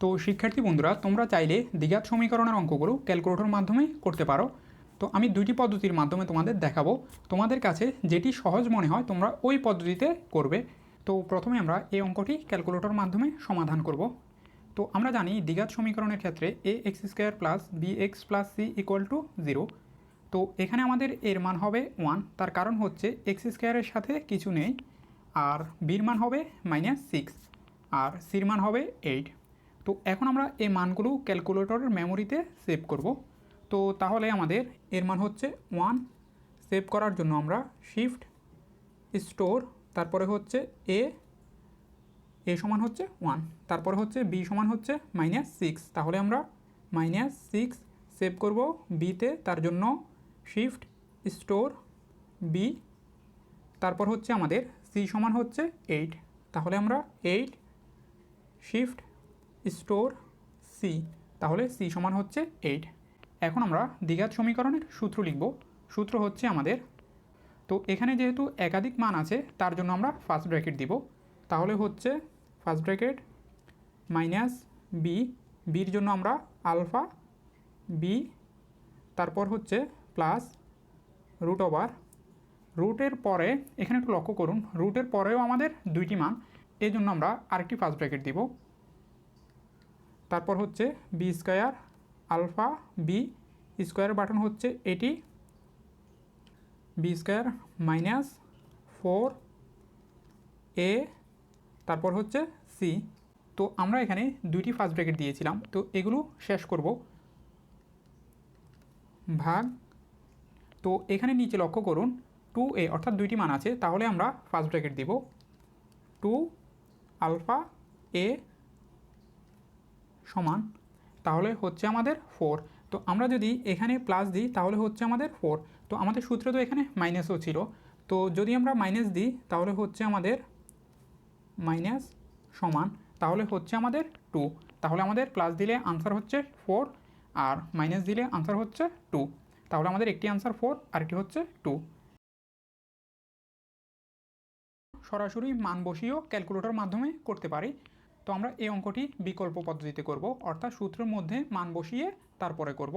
তো শিক্ষার্থী বন্ধুরা, তোমরা চাইলে দ্বিঘাত সমীকরণের অঙ্কগুলো ক্যালকুলেটর মাধ্যমে করতে পারো। তো আমি দুইটি পদ্ধতির মাধ্যমে তোমাদের দেখাবো। তোমাদের কাছে যেটি সহজ মনে হয়, তোমরা ওই পদ্ধতিতে করবে। তো প্রথমে আমরা এই অঙ্কটি ক্যালকুলেটর মাধ্যমে সমাধান করব। তো আমরা জানি দ্বিঘাত সমীকরণের ক্ষেত্রে A X square plus B X plus C equal to zero তো এখানে আমাদের এর মান হবে ওয়ান তার কারণ হচ্ছে এক্স স্কোয়ারের সাথে কিছু নেই, আর বির মান হবে মাইনাস সিক্স আর সির মান হবে এইট তো এখন আমরা এই মানগুলো ক্যালকুলেটরের মেমোরিতে সেভ করব। তো তাহলে আমাদের এর মান হচ্ছে ওয়ান। সেভ করার জন্য আমরা শিফট, স্টোর, তারপরে হচ্ছে এ এ সমান হচ্ছে ওয়ান। তারপরে হচ্ছে বি সমান হচ্ছে মাইনাস সিক্স। তাহলে আমরা মাইনাস সিক্স সেভ করব বিতে, তার জন্য শিফট, স্টোর, বি। তারপর হচ্ছে আমাদের সি সমান হচ্ছে এইট। তাহলে আমরা এইট, শিফট স্টোর সি তাহলে সি সমান হচ্ছে এইট এখন আমরা দ্বিঘাত সমীকরণের সূত্র লিখব। সূত্র হচ্ছে আমাদের, তো এখানে যেহেতু একাধিক মান আছে, তার জন্য আমরা ফার্স্ট ব্র্যাকেট দিব। তাহলে হচ্ছে ফার্স্ট ব্র্যাকেট মাইনাস বি বির জন্য আমরা আলফা বি তারপর হচ্ছে প্লাস রুট ওভার রুটের পরে, এখানে একটু লক্ষ্য করুন রুটের পরেও আমাদের দুইটি মান এই জন্য আমরা আরেকটি ফার্স্ট ব্র্যাকেট দিব। তারপর হচ্ছে B square alpha B square button হচ্ছে এটি B square minus four A তারপর হচ্ছে সি তো আমরা এখানে দুইটি ফার্স্ট ব্র্যাকেট দিয়েছিলাম। তো এগুলো শেষ করব। ভাগ। তো এখানে নিচে লক্ষ্য করুন টু এ অর্থাৎ দুইটি মান আছে, তাহলে আমরা ফার্স্ট ব্র্যাকেট দিব। টু আলফা এ সমান, তাহলে হচ্ছে আমাদের ফোর তো আমরা যদি এখানে প্লাস দিই, তাহলে হচ্ছে আমাদের ফোর তো আমাদের সূত্র তো এখানে মাইনাসও ছিল। তো যদি আমরা মাইনাস দিই, তাহলে হচ্ছে আমাদের মাইনাস সমান, তাহলে হচ্ছে আমাদের টু তাহলে আমাদের প্লাস দিলে আনসার হচ্ছে ফোর আর মাইনাস দিলে আনসার হচ্ছে টু তাহলে আমাদের একটি আনসার ফোর আরেকটি হচ্ছে টু সরাসরি মান বসিয়েও ক্যালকুলেটর মাধ্যমে করতে পারি। তো আমরা এই অঙ্কটি বিকল্প পদ্ধতিতে করব, অর্থাৎ সূত্রের মধ্যে মান বসিয়ে তারপরে করব।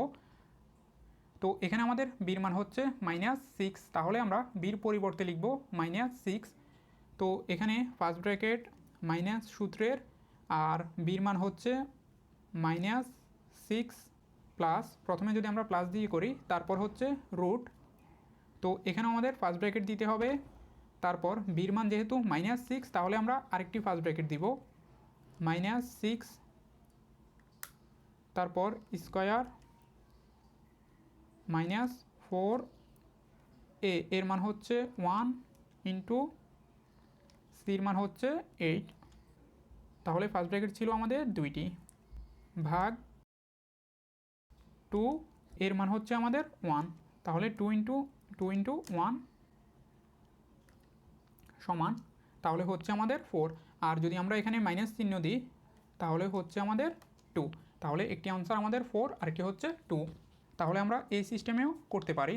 তো এখানে আমাদের বির মান হচ্ছে মাইনাস সিক্স তাহলে আমরা বির পরিবর্তে লিখব মাইনাস সিক্স তো এখানে ফার্স্ট ব্র্যাকেট মাইনাস সূত্রের, আর বির মান হচ্ছে মাইনাস সিক্স প্লাস প্রথমে যদি আমরা প্লাস দিয়ে করি, তারপর হচ্ছে রুট তো এখানে আমাদের ফার্স্ট ব্র্যাকেট দিতে হবে, তারপর বির মান যেহেতু মাইনাস সিক্স তাহলে আমরা আরেকটি ফার্স্ট ব্র্যাকেট দিব। মাইনাস সিক্স, তারপর স্কোয়ার মাইনাস ফোর এ, এর মান হচ্ছে ওয়ান ইন্টু সির মান হচ্ছে এইট। তাহলে ফার্স্ট ব্র্যাকেট ছিল আমাদের দুইটি। ভাগ টু এর মান হচ্ছে আমাদের ওয়ান তাহলে two into two into one সমান তাহলে হচ্ছে আমাদের ফোর আর যদি আমরা এখানে মাইনাস চিহ্ন দিই, তাহলে হচ্ছে আমাদের টু তাহলে একটি আনসার আমাদের ফোর আরেকটি হচ্ছে টু তাহলে আমরা এই সিস্টেমেও করতে পারি।